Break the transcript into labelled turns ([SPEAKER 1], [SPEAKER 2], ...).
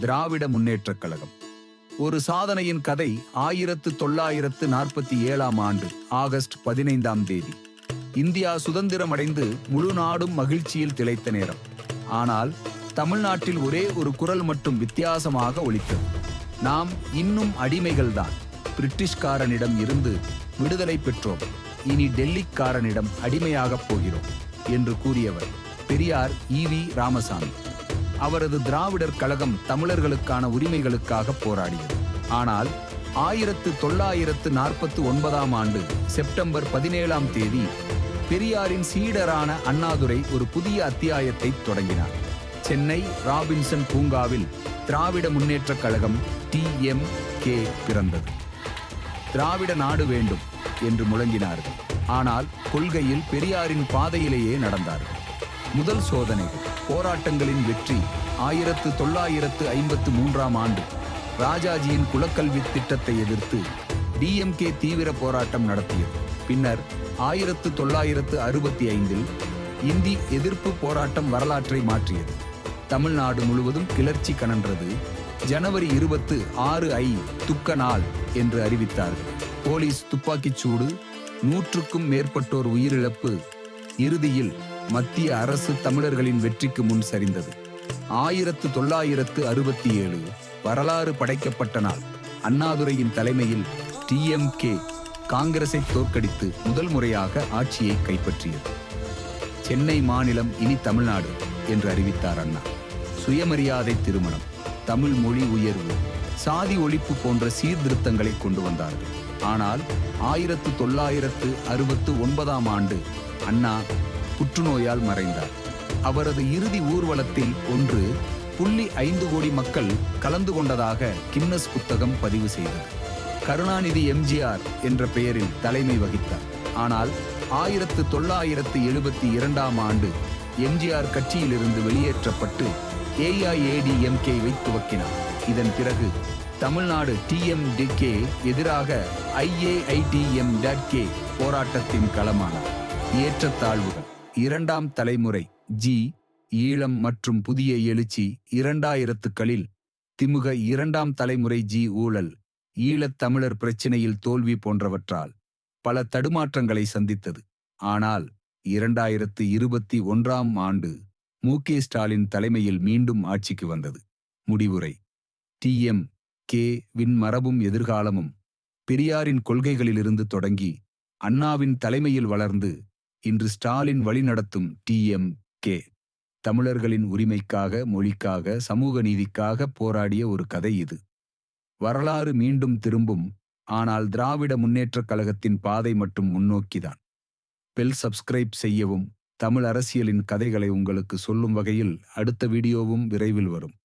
[SPEAKER 1] திராவிட முன்னேற்றக் கழகம். ஒரு சாதனையின் கதை ஆயிரத்து தொள்ளாயிரத்து நாற்பத்தி ஏழாம் ஆண்டு ஆகஸ்ட் பதினைந்தாம் தேதி. இந்தியா சுதந்திரம் அடைந்து முழு நாடும் மகிழ்ச்சியில் திளைத்த நேரம். ஆனால் தமிழ்நாட்டில் ஒரே ஒரு குரல் மட்டும் வித்தியாசமாக ஒலித்தது. நாம் இன்னும் அடிமைகள்தான் பிரிட்டிஷ்காரனிடம் இருந்து விடுதலை பெற்றோம். இனி டெல்லிக்காரனிடம் அடிமையாகப் போகிறோம் என்று கூறியவர் பெரியார் ஈவி ராமசாமி. அவரது திராவிடர் கழகம் தமிழர்களுக்கான உரிமைகளுக்காக போராடியது. ஆனால் ஆயிரத்து தொள்ளாயிரத்து நாற்பத்து ஒன்பதாம் ஆண்டு செப்டம்பர் பதினேழாம் தேதி பெரியாரின் சீடரான அண்ணாதுரை ஒரு புதிய அத்தியாயத்தை தொடங்கினார். சென்னை ராபின்சன் பூங்காவில் Dravida Munnetra Kazhagam D M K பிறந்தது. திராவிட நாடு வேண்டும் என்று முழங்கினார்கள். ஆனால் கொள்கையில் பெரியாரின் பாதையிலேயே நடந்தார்கள். முதல் சோதனை போராட்டங்களின் வெற்றி ஆயிரத்து தொள்ளாயிரத்து ஐம்பத்து மூன்றாம் ஆண்டு. ராஜாஜியின் குலக்கல்வி திட்டத்தை எதிர்த்து டிஎம்கே தீவிர போராட்டம் நடத்தியது. பின்னர் ஆயிரத்து தொள்ளாயிரத்து அறுபத்தி ஐந்தில் இந்தி எதிர்ப்பு போராட்டம் வரலாற்றை மாற்றியது. தமிழ்நாடு முழுவதும் கிளர்ச்சி கனன்றது. ஜனவரி இருபத்து ஆறு ஐ துக்க நாள் என்று அறிவித்தார்கள். போலீஸ் துப்பாக்கிச் சூடு நூற்றுக்கும் மேற்பட்டோர் உயிரிழப்பு இறுதியில் மத்திய அரசு தமிழர்களின் வெற்றிக்கு முன் சரிந்தது. ஆயிரத்து தொள்ளாயிரத்து அறுபத்தி ஏழு வரலாறு படைக்கப்பட்ட நாள். அண்ணாதுரையின் தலைமையில் டிஎம்கே காங்கிரஸை தோற்கடித்து முதல் முறையாக ஆட்சியை கைப்பற்றியது. சென்னை மாநிலம் இனி தமிழ்நாடு என்று அறிவித்தார் அண்ணா. சுயமரியாதை திருமணம் தமிழ் மொழி உயர்வு சாதி ஒழிப்பு போன்ற சீர்திருத்தங்களை கொண்டு வந்தார்கள். ஆனால் ஆயிரத்து தொள்ளாயிரத்து அறுபத்து ஒன்பதாம் ஆண்டு அண்ணா புற்றுநோயால் மறைந்தார். அவரது இறுதி ஊர்வலத்தில் ஒன்று புள்ளி ஐந்து கோடி மக்கள் கலந்து கொண்டதாக கின்னஸ் புத்தகம் பதிவு செய்தது. கருணாநிதி எம்ஜிஆர் என்ற பெயரில் தலைமை வகித்தார். ஆனால் ஆயிரத்து தொள்ளாயிரத்து எழுபத்தி இரண்டாம் ஆண்டு எம்ஜிஆர் கட்சியிலிருந்து வெளியேற்றப்பட்டு ஏஐஏடிஎம்கேவை துவக்கினார். இதன் பிறகு தமிழ்நாடு டிஎம்டிகே எதிராக ஐஏஐடிஎம் கே போராட்டத்தின் களமானார். ஏற்றத்தாழ்வுகள். இரண்டாம் தலைமுறை ஜி ஈழம் மற்றும் புதிய எழுச்சி இரண்டாயிரத்துக்களில் திமுக இரண்டாம் தலைமுறை ஜி ஊழல் ஈழத் தமிழர் பிரச்சினையில் தோல்வி போன்றவற்றால் பல தடுமாற்றங்களை சந்தித்தது. ஆனால் இரண்டாயிரத்து இருபத்தி ஒன்றாம் ஆண்டு மு. ஸ்டாலின் தலைமையில் மீண்டும் ஆட்சிக்கு வந்தது. முடிவுரை. டிஎம் கே. வின் மரபும் எதிர்காலமும் பெரியாரின் கொள்கைகளிலிருந்து தொடங்கி அண்ணாவின் தலைமையில் வளர்ந்து இன்று ஸ்டாலின் வழிநடத்தும் டிஎம் கே தமிழர்களின் உரிமைக்காக மொழிக்காக சமூக நீதிக்காக போராடிய ஒரு கதை இது. வரலாறு மீண்டும் திரும்பும் ஆனால் திராவிட முன்னேற்றக் கழகத்தின் பாதை மட்டும் முன்னோக்கிதான். பெல் சப்ஸ்கிரைப் செய்யவும் தமிழ் அரசியலின் கதைகளை உங்களுக்கு சொல்லும் வகையில் அடுத்த வீடியோவும் விரைவில் வரும்.